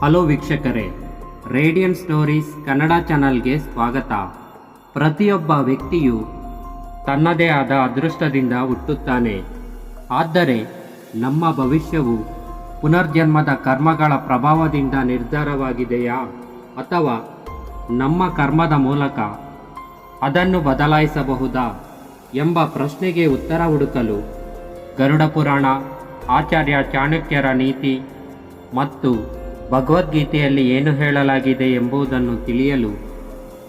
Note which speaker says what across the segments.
Speaker 1: Hello ವೀಕ್ಷಕರೇ, radian stories Kannada ಚಾನಲ್ಗೆ ಸ್ವಾಗತ. ಪ್ರತಿಯೊಬ್ಬ ವ್ಯಕ್ತಿಯು ತನ್ನದೇ ಆದ ಅದೃಷ್ಟದಿಂದ ಹುಟ್ಟುತ್ತಾನೆ. ಆದರೆ ನಮ್ಮ ಭವಿಷ್ಯವು ಪುನರ್ಜನ್ಮದ ಕರ್ಮಗಳ ಪ್ರಭಾವದಿಂದ ನಿರ್ಧಾರವಾಗಿದೆಯಾ ಅಥವಾ ನಮ್ಮ ಕರ್ಮದ ಮೂಲಕ ಅದನ್ನು ಬದಲಾಯಿಸಬಹುದಾ ಎಂಬ ಪ್ರಶ್ನೆಗೆ ಉತ್ತರ ಹುಡುಕಲು ಗರುಡ ಪುರಾಣ ಆಚಾರ್ಯ ಚಾಣಕ್ಯರ ನೀತಿ ಮತ್ತು ಭಗವದ್ಗೀತೆಯಲ್ಲಿ ಏನು ಹೇಳಲಾಗಿದೆ ಎಂಬುದನ್ನು ತಿಳಿಯಲು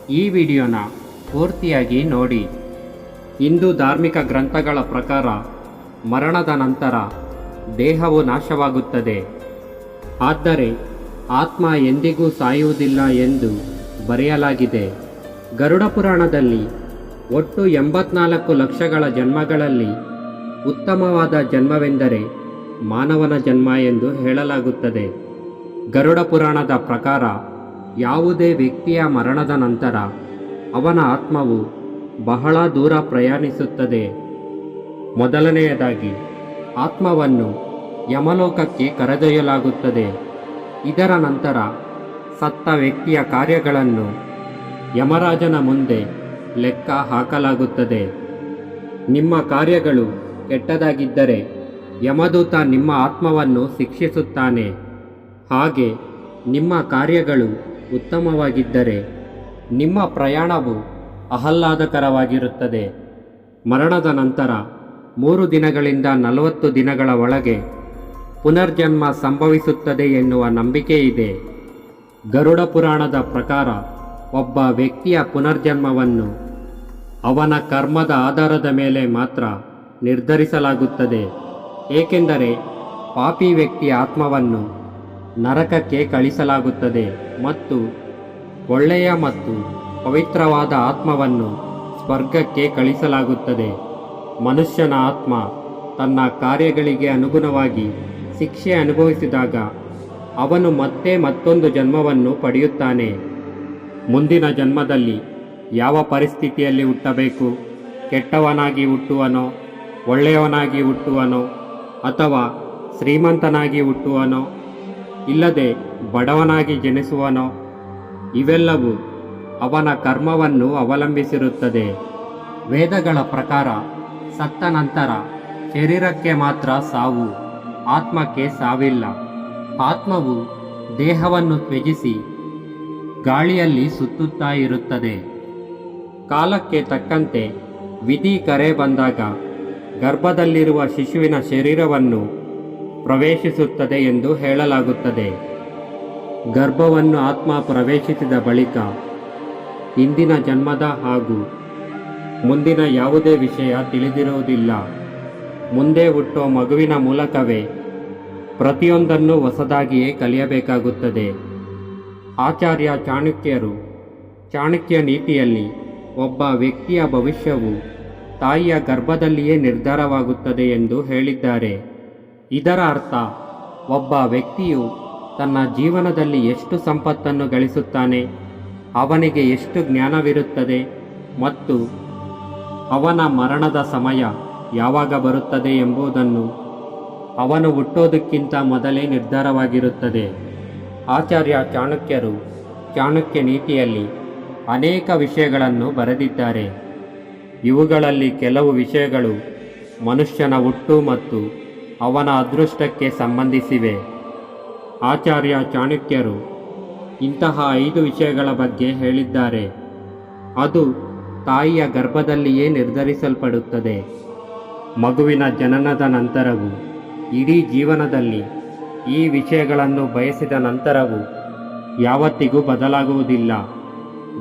Speaker 1: ಈ ವಿಡಿಯೋನ ಪೂರ್ತಿಯಾಗಿ ನೋಡಿ. ಹಿಂದೂ ಧಾರ್ಮಿಕ ಗ್ರಂಥಗಳ ಪ್ರಕಾರ ಮರಣದ ನಂತರ ದೇಹವು ನಾಶವಾಗುತ್ತದೆ. ಆದರೆ ಆತ್ಮ ಎಂದಿಗೂ ಸಾಯುವುದಿಲ್ಲ ಎಂದು ಬರೆಯಲಾಗಿದೆ. ಗರುಡ ಪುರಾಣದಲ್ಲಿ ಒಟ್ಟು ಎಂಬತ್ನಾಲ್ಕು ಲಕ್ಷಗಳ ಜನ್ಮಗಳಲ್ಲಿ ಉತ್ತಮವಾದ ಜನ್ಮವೆಂದರೆ ಮಾನವನ ಜನ್ಮ ಎಂದು ಹೇಳಲಾಗುತ್ತದೆ. ಗರುಡ ಪುರಾಣದ ಪ್ರಕಾರ ಯಾವುದೇ ವ್ಯಕ್ತಿಯ ಮರಣದ ನಂತರ ಅವನ ಆತ್ಮವು ಬಹಳ ದೂರ ಪ್ರಯಾಣಿಸುತ್ತದೆ. ಮೊದಲನೆಯದಾಗಿ, ಆತ್ಮವನ್ನು ಯಮಲೋಕಕ್ಕೆ ಕರೆದೊಯ್ಯಲಾಗುತ್ತದೆ. ಇದರ ನಂತರ ಸತ್ತ ವ್ಯಕ್ತಿಯ ಕಾರ್ಯಗಳನ್ನು ಯಮರಾಜನ ಮುಂದೆ ಲೆಕ್ಕ ಹಾಕಲಾಗುತ್ತದೆ. ನಿಮ್ಮ ಕಾರ್ಯಗಳು ಕೆಟ್ಟದಾಗಿದ್ದರೆ ಯಮದೂತ ನಿಮ್ಮ ಆತ್ಮವನ್ನು ಶಿಕ್ಷಿಸುತ್ತಾನೆ. ಹಾಗೆ ನಿಮ್ಮ ಕಾರ್ಯಗಳು ಉತ್ತಮವಾಗಿದ್ದರೆ ನಿಮ್ಮ ಪ್ರಯಾಣವು ಆಹ್ಲಾದಕರವಾಗಿರುತ್ತದೆ. ಮರಣದ ನಂತರ ಮೂರು ದಿನಗಳಿಂದ ನಲವತ್ತು ದಿನಗಳ ಒಳಗೆ ಪುನರ್ಜನ್ಮ ಸಂಭವಿಸುತ್ತದೆ ಎನ್ನುವ ನಂಬಿಕೆ ಇದೆ ಗರುಡ ಪುರಾಣದ ಪ್ರಕಾರ ಒಬ್ಬ ವ್ಯಕ್ತಿಯ ಪುನರ್ಜನ್ಮವನ್ನು ಅವನ ಕರ್ಮದ ಆಧಾರದ ಮೇಲೆ ಮಾತ್ರ ನಿರ್ಧರಿಸಲಾಗುತ್ತದೆ. ಏಕೆಂದರೆ ಪಾಪಿ ವ್ಯಕ್ತಿಯ ಆತ್ಮವನ್ನು ನರಕಕ್ಕೆ ಕಳಿಸಲಾಗುತ್ತದೆ ಮತ್ತು ಒಳ್ಳೆಯ ಮತ್ತು ಪವಿತ್ರವಾದ ಆತ್ಮವನ್ನು ಸ್ವರ್ಗಕ್ಕೆ ಕಳಿಸಲಾಗುತ್ತದೆ. ಮನುಷ್ಯನ ಆತ್ಮ ತನ್ನ ಕಾರ್ಯಗಳಿಗೆ ಅನುಗುಣವಾಗಿ ಶಿಕ್ಷೆ ಅನುಭವಿಸಿದಾಗ ಅವನು ಮತ್ತೆ ಮತ್ತೊಂದು ಜನ್ಮವನ್ನು ಪಡೆಯುತ್ತಾನೆ. ಮುಂದಿನ ಜನ್ಮದಲ್ಲಿ ಯಾವ ಪರಿಸ್ಥಿತಿಯಲ್ಲಿ ಹುಟ್ಟಬೇಕು? ಕೆಟ್ಟವನಾಗಿ ಹುಟ್ಟುವನೋ, ಒಳ್ಳೆಯವನಾಗಿ ಹುಟ್ಟುವನೋ ಅಥವಾ ಶ್ರೀಮಂತನಾಗಿ ಹುಟ್ಟುವನೋ? ಇಲ್ಲದೆ ಬಡವನಾಗಿ ಜನಿಸುವನೋ? ಇವೆಲ್ಲವೂ ಅವನ ಕರ್ಮವನ್ನು ಅವಲಂಬಿಸಿರುತ್ತದೆ. ವೇದಗಳ ಪ್ರಕಾರ ಸತ್ತ ನಂತರ ಶರೀರಕ್ಕೆ ಮಾತ್ರ ಸಾವು, ಆತ್ಮಕ್ಕೆ ಸಾವಿಲ್ಲ. ಆತ್ಮವು ದೇಹವನ್ನು ತ್ಯಜಿಸಿ ಗಾಳಿಯಲ್ಲಿ ಸುತ್ತುತ್ತಾ ಇರುತ್ತದೆ. ಕಾಲಕ್ಕೆ ತಕ್ಕಂತೆ ವಿಧಿ ಕರೆ ಬಂದಾಗ ಗರ್ಭದಲ್ಲಿರುವ ಶಿಶುವಿನ ಶರೀರವನ್ನು ಪ್ರವೇಶಿಸುತ್ತದೆ ಎಂದು ಹೇಳಲಾಗುತ್ತದೆ. ಗರ್ಭವನ್ನು ಆತ್ಮ ಪ್ರವೇಶಿಸಿದ ಬಳಿಕ ಇಂದಿನ ಜನ್ಮದ ಹಾಗೂ ಮುಂದಿನ ಯಾವುದೇ ವಿಷಯ ತಿಳಿದಿರುವುದಿಲ್ಲ. ಮುಂದೆ ಹುಟ್ಟೋ ಮಗುವಿನ ಮೂಲಕವೇ ಪ್ರತಿಯೊಂದನ್ನು ಹೊಸದಾಗಿಯೇ ಕಲಿಯಬೇಕಾಗುತ್ತದೆ. ಆಚಾರ್ಯ ಚಾಣಕ್ಯರು ಚಾಣಕ್ಯ ನೀತಿಯಲ್ಲಿ ಒಬ್ಬ ವ್ಯಕ್ತಿಯ ಭವಿಷ್ಯವು ತಾಯಿಯ ಗರ್ಭದಲ್ಲಿಯೇ ನಿರ್ಧಾರವಾಗುತ್ತದೆ ಎಂದು ಹೇಳಿದ್ದಾರೆ. ಇದರ ಅರ್ಥ, ಒಬ್ಬ ವ್ಯಕ್ತಿಯು ತನ್ನ ಜೀವನದಲ್ಲಿ ಎಷ್ಟು ಸಂಪತ್ತನ್ನು ಗಳಿಸುತ್ತಾನೆ, ಅವನಿಗೆ ಎಷ್ಟು ಜ್ಞಾನವಿರುತ್ತದೆ ಮತ್ತು ಅವನ ಮರಣದ ಸಮಯ ಯಾವಾಗ ಬರುತ್ತದೆ ಎಂಬುದನ್ನು ಅವನು ಹುಟ್ಟೋದಕ್ಕಿಂತ ಮೊದಲೇ ನಿರ್ಧಾರವಾಗಿರುತ್ತದೆ. ಆಚಾರ್ಯ ಚಾಣಕ್ಯರು ಚಾಣಕ್ಯ ನೀತಿಯಲ್ಲಿ ಅನೇಕ ವಿಷಯಗಳನ್ನು ಬರೆದಿದ್ದಾರೆ. ಇವುಗಳಲ್ಲಿ ಕೆಲವು ವಿಷಯಗಳು ಮನುಷ್ಯನ ಹುಟ್ಟು ಮತ್ತು ಅವನ ಅದೃಷ್ಟಕ್ಕೆ ಸಂಬಂಧಿಸಿವೆ. ಆಚಾರ್ಯ ಚಾಣಕ್ಯರು ಇಂತಹ ಐದು ವಿಷಯಗಳ ಬಗ್ಗೆ ಹೇಳಿದ್ದಾರೆ. ಅದು ತಾಯಿಯ ಗರ್ಭದಲ್ಲಿಯೇ ನಿರ್ಧರಿಸಲ್ಪಡುತ್ತದೆ. ಮಗುವಿನ ಜನನದ ನಂತರವೂ, ಇಡೀ ಜೀವನದಲ್ಲಿ ಈ ವಿಷಯಗಳನ್ನು ಬಯಸಿದ ನಂತರವೂ ಯಾವತ್ತಿಗೂ ಬದಲಾಗುವುದಿಲ್ಲ.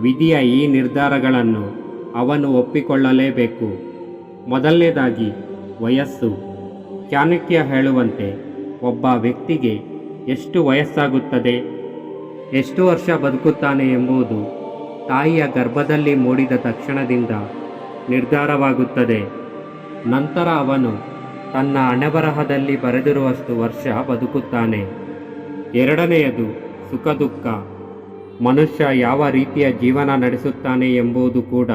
Speaker 1: ವಿಧಿಯ ಈ ನಿರ್ಧಾರಗಳನ್ನು ಅವನು ಒಪ್ಪಿಕೊಳ್ಳಲೇಬೇಕು. ಮೊದಲನೇದಾಗಿ, ವಯಸ್ಸು. ಚಾಣಕ್ಯ ಹೇಳುವಂತೆ, ಒಬ್ಬ ವ್ಯಕ್ತಿಗೆ ಎಷ್ಟು ವಯಸ್ಸಾಗುತ್ತದೆ? ಎಷ್ಟು ವರ್ಷ ಬದುಕುತ್ತಾನೆ ಎಂಬುದು ತಾಯಿಯ ಗರ್ಭದಲ್ಲಿ ಮೂಡಿದ ತಕ್ಷಣದಿಂದ ನಿರ್ಧಾರವಾಗುತ್ತದೆ. ನಂತರ ಅವನು ತನ್ನ ಹಣೆಬರಹದಲ್ಲಿ ಬರೆದಿರುವಷ್ಟು ವರ್ಷ ಬದುಕುತ್ತಾನೆ. ಎರಡನೆಯದು, ಸುಖ ದುಃಖ. ಮನುಷ್ಯ ಯಾವ ರೀತಿಯ ಜೀವನ ನಡೆಸುತ್ತಾನೆ ಎಂಬುದು ಕೂಡ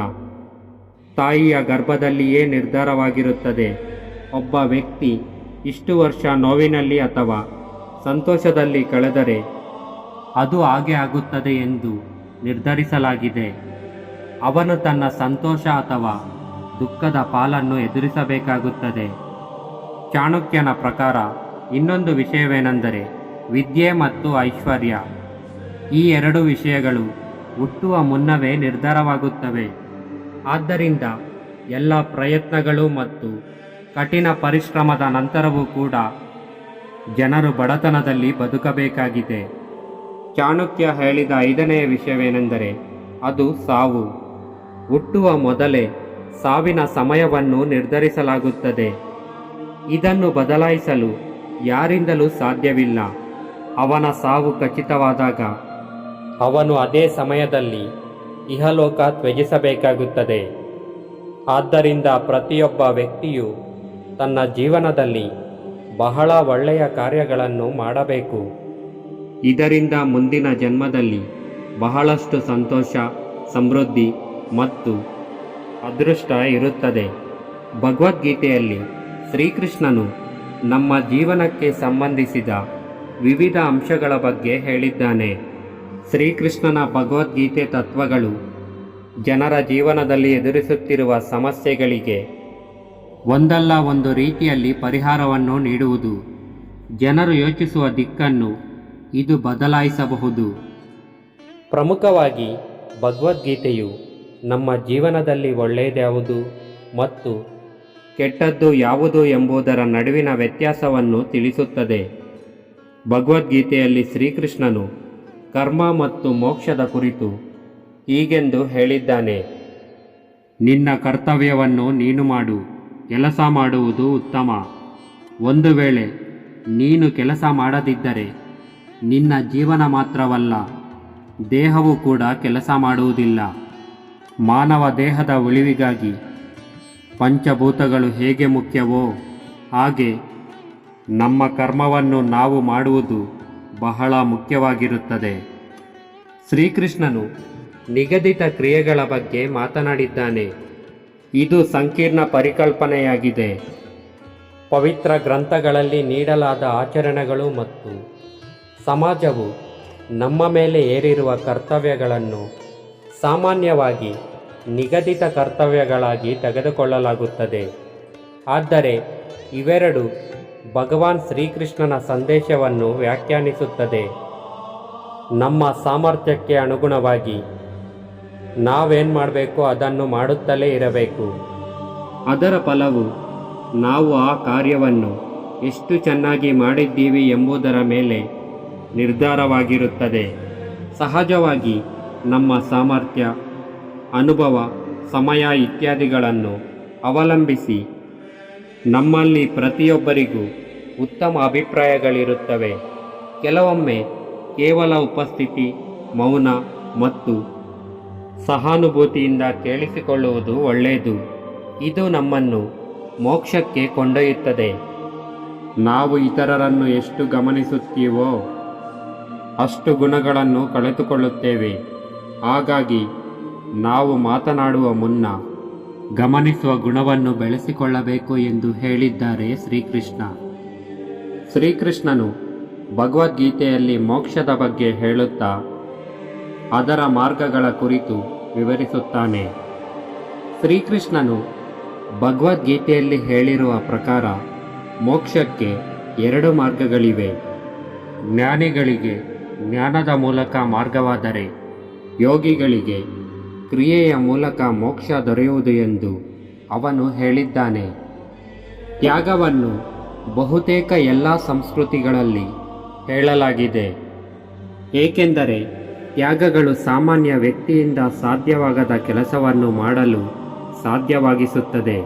Speaker 1: ತಾಯಿಯ ಗರ್ಭದಲ್ಲಿಯೇ ನಿರ್ಧಾರವಾಗಿರುತ್ತದೆ. ಒಬ್ಬ ವ್ಯಕ್ತಿ ಇಷ್ಟು ವರ್ಷ ನೋವಿನಲ್ಲಿ ಅಥವಾ ಸಂತೋಷದಲ್ಲಿ ಕಳೆದರೆ ಅದು ಹಾಗೆ ಆಗುತ್ತದೆ ಎಂದು ನಿರ್ಧರಿಸಲಾಗಿದೆ. ಅವನು ತನ್ನ ಸಂತೋಷ ಅಥವಾ ದುಃಖದ ಪಾಲನ್ನು ಎದುರಿಸಬೇಕಾಗುತ್ತದೆ. ಚಾಣಕ್ಯನ ಪ್ರಕಾರ ಇನ್ನೊಂದು ವಿಷಯವೇನೆಂದರೆ ವಿದ್ಯೆ ಮತ್ತು ಐಶ್ವರ್ಯ. ಈ ಎರಡು ವಿಷಯಗಳು ಹುಟ್ಟುವ ಮುನ್ನವೇ ನಿರ್ಧಾರವಾಗುತ್ತವೆ. ಆದ್ದರಿಂದ ಎಲ್ಲ ಪ್ರಯತ್ನಗಳು ಮತ್ತು ಕಠಿಣ ಪರಿಶ್ರಮದ ನಂತರವೂ ಕೂಡ ಜನರು ಬಡತನದಲ್ಲಿ ಬದುಕಬೇಕಾಗಿದೆ. ಚಾಣಕ್ಯ ಹೇಳಿದ ಐದನೆಯ ವಿಷಯವೇನೆಂದರೆ, ಅದು ಸಾವು. ಹುಟ್ಟುವ ಮೊದಲೇ ಸಾವಿನ ಸಮಯವನ್ನು ನಿರ್ಧರಿಸಲಾಗುತ್ತದೆ. ಇದನ್ನು ಬದಲಾಯಿಸಲು ಯಾರಿಂದಲೂ ಸಾಧ್ಯವಿಲ್ಲ. ಅವನ ಸಾವು ಖಚಿತವಾದಾಗ, ಅವನು ಅದೇ ಸಮಯದಲ್ಲಿ ಇಹಲೋಕ ತ್ಯಜಿಸಬೇಕಾಗುತ್ತದೆ. ಆದ್ದರಿಂದ ಪ್ರತಿಯೊಬ್ಬ ವ್ಯಕ್ತಿಯು ತನ್ನ ಜೀವನದಲ್ಲಿ ಬಹಳ ಒಳ್ಳೆಯ ಕಾರ್ಯಗಳನ್ನು ಮಾಡಬೇಕು. ಇದರಿಂದ ಮುಂದಿನ ಜನ್ಮದಲ್ಲಿ ಬಹಳಷ್ಟು ಸಂತೋಷ, ಸಮೃದ್ಧಿ ಮತ್ತು ಅದೃಷ್ಟ ಇರುತ್ತದೆ. ಭಗವದ್ಗೀತೆಯಲ್ಲಿ ಶ್ರೀಕೃಷ್ಣನು ನಮ್ಮ ಜೀವನಕ್ಕೆ ಸಂಬಂಧಿಸಿದ ವಿವಿಧ ಅಂಶಗಳ ಬಗ್ಗೆ ಹೇಳಿದ್ದಾನೆ. ಶ್ರೀಕೃಷ್ಣನ ಭಗವದ್ಗೀತೆ ತತ್ವಗಳು ಜನರ ಜೀವನದಲ್ಲಿ ಎದುರಿಸುತ್ತಿರುವ ಸಮಸ್ಯೆಗಳಿಗೆ ಒಂದಲ್ಲ ಒಂದು ರೀತಿಯಲ್ಲಿ ಪರಿಹಾರವನ್ನು ನೀಡುವುದು. ಜನರು ಯೋಚಿಸುವ ದಿಕ್ಕನ್ನು ಇದು ಬದಲಾಯಿಸಬಹುದು. ಪ್ರಮುಖವಾಗಿ ಭಗವದ್ಗೀತೆಯು ನಮ್ಮ ಜೀವನದಲ್ಲಿ ಒಳ್ಳೆಯದ್ಯಾವುದು ಮತ್ತು ಕೆಟ್ಟದ್ದು ಯಾವುದು ಎಂಬುದರ ನಡುವಿನ ವ್ಯತ್ಯಾಸವನ್ನು ತಿಳಿಸುತ್ತದೆ. ಭಗವದ್ಗೀತೆಯಲ್ಲಿ ಶ್ರೀಕೃಷ್ಣನು ಕರ್ಮ ಮತ್ತು ಮೋಕ್ಷದ ಕುರಿತು ಹೀಗೆಂದು ಹೇಳಿದ್ದಾನೆ. ನಿನ್ನ ಕರ್ತವ್ಯವನ್ನು ನೀನು ಮಾಡು. ಕೆಲಸ ಮಾಡುವುದು ಉತ್ತಮ. ಒಂದು ವೇಳೆ ನೀನು ಕೆಲಸ ಮಾಡದಿದ್ದರೆ ನಿನ್ನ ಜೀವನ ಮಾತ್ರವಲ್ಲ, ದೇಹವು ಕೂಡ ಕೆಲಸ ಮಾಡುವುದಿಲ್ಲ. ಮಾನವ ದೇಹದ ಉಳಿವಿಗಾಗಿ ಪಂಚಭೂತಗಳು ಹೇಗೆ ಮುಖ್ಯವೋ ಹಾಗೆ ನಮ್ಮ ಕರ್ಮವನ್ನು ನಾವು ಮಾಡುವುದು ಬಹಳ ಮುಖ್ಯವಾಗಿರುತ್ತದೆ. ಶ್ರೀಕೃಷ್ಣನು ನಿಗದಿತ ಕ್ರಿಯೆಗಳ ಬಗ್ಗೆ ಮಾತನಾಡಿದ್ದಾನೆ. ಇದು ಸಂಕೀರ್ಣ ಪರಿಕಲ್ಪನೆಯಾಗಿದೆ. ಪವಿತ್ರ ಗ್ರಂಥಗಳಲ್ಲಿ ನೀಡಲಾದ ಆಚರಣೆಗಳು ಮತ್ತು ಸಮಾಜವು ನಮ್ಮ ಮೇಲೆ ಏರಿರುವ ಕರ್ತವ್ಯಗಳನ್ನು ಸಾಮಾನ್ಯವಾಗಿ ನಿಗದಿತ ಕರ್ತವ್ಯಗಳಾಗಿ ತೆಗೆದುಕೊಳ್ಳಲಾಗುತ್ತದೆ. ಆದರೆ, ಇವೆರಡು ಭಗವಾನ್ ಶ್ರೀಕೃಷ್ಣನ ಸಂದೇಶವನ್ನು ವ್ಯಾಖ್ಯಾನಿಸುತ್ತದೆ. ನಮ್ಮ ಸಾಮರ್ಥ್ಯಕ್ಕೆ ಅನುಗುಣವಾಗಿ ನಾವೇನು ಮಾಡಬೇಕು ಅದನ್ನು ಮಾಡುತ್ತಲೇ ಇರಬೇಕು. ಅದರ ಫಲವು ನಾವು ಆ ಕಾರ್ಯವನ್ನು ಎಷ್ಟು ಚೆನ್ನಾಗಿ ಮಾಡಿದ್ದೀವಿ ಎಂಬುದರ ಮೇಲೆ ನಿರ್ಧಾರವಾಗಿರುತ್ತದೆ. ಸಹಜವಾಗಿ ನಮ್ಮ ಸಾಮರ್ಥ್ಯ, ಅನುಭವ, ಸಮಯ ಇತ್ಯಾದಿಗಳನ್ನು ಅವಲಂಬಿಸಿ ನಮ್ಮಲ್ಲಿ ಪ್ರತಿಯೊಬ್ಬರಿಗೂ ಉತ್ತಮ ಅಭಿಪ್ರಾಯಗಳಿರುತ್ತವೆ. ಕೆಲವೊಮ್ಮೆ ಕೇವಲ ಉಪಸ್ಥಿತಿ, ಮೌನ ಮತ್ತು ಸಹಾನುಭೂತಿಯಿಂದ ಕೇಳಿಸಿಕೊಳ್ಳುವುದು ಒಳ್ಳೆಯದು. ಇದು ನಮ್ಮನ್ನು ಮೋಕ್ಷಕ್ಕೆ ಕೊಂಡೊಯ್ಯುತ್ತದೆ. ನಾವು ಇತರರನ್ನು ಎಷ್ಟು ಗಮನಿಸುತ್ತೀವೋ ಅಷ್ಟು ಗುಣಗಳನ್ನು ಕಳೆದುಕೊಳ್ಳುತ್ತೇವೆ. ಹಾಗಾಗಿ ನಾವು ಮಾತನಾಡುವ ಮುನ್ನ ಗಮನಿಸುವ ಗುಣವನ್ನು ಬೆಳೆಸಿಕೊಳ್ಳಬೇಕು ಎಂದು ಹೇಳಿದ್ದಾರೆ ಶ್ರೀಕೃಷ್ಣ. ಶ್ರೀಕೃಷ್ಣನು ಭಗವದ್ಗೀತೆಯಲ್ಲಿ ಮೋಕ್ಷದ ಬಗ್ಗೆ ಹೇಳುತ್ತಾ ಅದರ ಮಾರ್ಗಗಳ ಕುರಿತು ವಿವರಿಸುತ್ತಾನೆ. ಶ್ರೀಕೃಷ್ಣನು ಭಗವದ್ಗೀತೆಯಲ್ಲಿ ಹೇಳಿರುವ ಪ್ರಕಾರ ಮೋಕ್ಷಕ್ಕೆ ಎರಡು ಮಾರ್ಗಗಳಿವೆ. ಜ್ಞಾನಿಗಳಿಗೆ ಜ್ಞಾನದ ಮೂಲಕ ಮಾರ್ಗವಾದರೆ ಯೋಗಿಗಳಿಗೆ ಕ್ರಿಯೆಯ ಮೂಲಕ ಮೋಕ್ಷ ದೊರೆಯುವುದು ಎಂದು ಅವನು ಹೇಳಿದ್ದಾನೆ. ತ್ಯಾಗವನ್ನು ಬಹುತೇಕ ಎಲ್ಲ ಸಂಸ್ಕೃತಿಗಳಲ್ಲಿ ಹೇಳಲಾಗಿದೆ. ಏಕೆಂದರೆ ತ್ಯಾಗಗಳು ಸಾಮಾನ್ಯ ವ್ಯಕ್ತಿಯಿಂದ ಸಾಧ್ಯವಾಗದ ಕೆಲಸವನ್ನು ಮಾಡಲು ಸಾಧ್ಯವಾಗಿಸುತ್ತದೆ.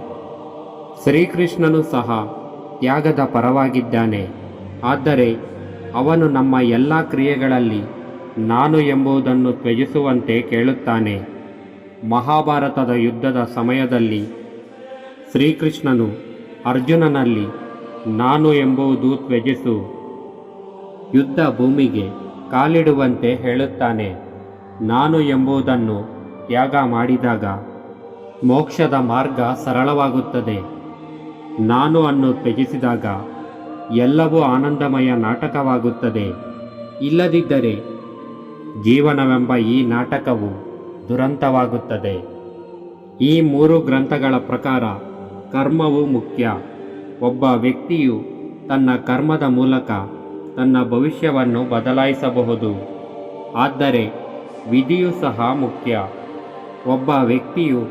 Speaker 1: ಶ್ರೀಕೃಷ್ಣನು ಸಹ ತ್ಯಾಗದ ಪರವಾಗಿದ್ದಾನೆ. ಆದರೆ ಅವನು ನಮ್ಮ ಎಲ್ಲ ಕ್ರಿಯೆಗಳಲ್ಲಿ ನಾನು ಎಂಬುದನ್ನು ತ್ಯಜಿಸುವಂತೆ ಕೇಳುತ್ತಾನೆ. ಮಹಾಭಾರತದ ಯುದ್ಧದ ಸಮಯದಲ್ಲಿ ಶ್ರೀಕೃಷ್ಣನು ಅರ್ಜುನನಲ್ಲಿ ನಾನು ಎಂಬುದು ತ್ಯಜಿಸು. ಯುದ್ಧ ಭೂಮಿಗೆ ಕಾಲಿಡುವಂತೆ ಹೇಳುತ್ತಾನೆ, ನಾನು ಎಂಬುದನ್ನು ತ್ಯಾಗ ಮಾಡಿದಾಗ ಮೋಕ್ಷದ ಮಾರ್ಗ ಸರಳವಾಗುತ್ತದೆ. ನಾನು ಅನ್ನು ತ್ಯಜಿಸಿದಾಗ ಎಲ್ಲವೂ ಆನಂದಮಯ ನಾಟಕವಾಗುತ್ತದೆ. ಇಲ್ಲದಿದ್ದರೆ ಜೀವನವೆಂಬ ಈ ನಾಟಕವು ದುರಂತವಾಗುತ್ತದೆ. ಈ ಮೂರು ಗ್ರಂಥಗಳ ಪ್ರಕಾರ ಕರ್ಮವು ಮುಖ್ಯ. ಒಬ್ಬ ವ್ಯಕ್ತಿಯು ತನ್ನ ಕರ್ಮದ ಮೂಲಕ ತನ್ನ ಭವಿಷ್ಯವನ್ನು ಬದಲಾಯಿಸಬಹುದು. ಆದರೆ ವಿಧಿಯು ಸಹ ಮುಖ್ಯ. ಒಬ್ಬ ವ್ಯಕ್ತಿಯು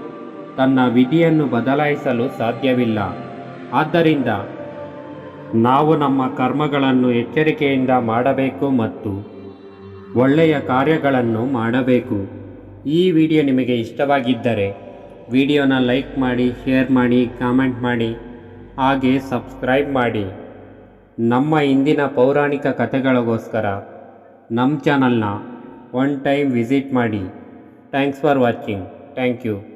Speaker 1: ತನ್ನ ವಿಧಿಯನ್ನು ಬದಲಾಯಿಸಲು ಸಾಧ್ಯವಿಲ್ಲ. ಆದ್ದರಿಂದ ನಾವು ನಮ್ಮ ಕರ್ಮಗಳನ್ನು ಎಚ್ಚರಿಕೆಯಿಂದ ಮಾಡಬೇಕು ಮತ್ತು ಒಳ್ಳೆಯ ಕಾರ್ಯಗಳನ್ನು ಮಾಡಬೇಕು. ಈ ವಿಡಿಯೋ ನಿಮಗೆ ಇಷ್ಟವಾಗಿದ್ದರೆ ವಿಡಿಯೋನ ಲೈಕ್ ಮಾಡಿ, ಶೇರ್ ಮಾಡಿ, ಕಾಮೆಂಟ್ ಮಾಡಿ, ಹಾಗೆ ಸಬ್ಸ್ಕ್ರೈಬ್ ಮಾಡಿ. ನಮ್ಮ ಇಂದಿನ ಪೌರಾಣಿಕ ಕಥೆಗಳಿಗೋಸ್ಕರ ನಮ್ಮ ಚಾನಲ್ನ ಒನ್ ಟೈಮ್ ವಿಸಿಟ್ ಮಾಡಿ. Thanks for watching. Thank you.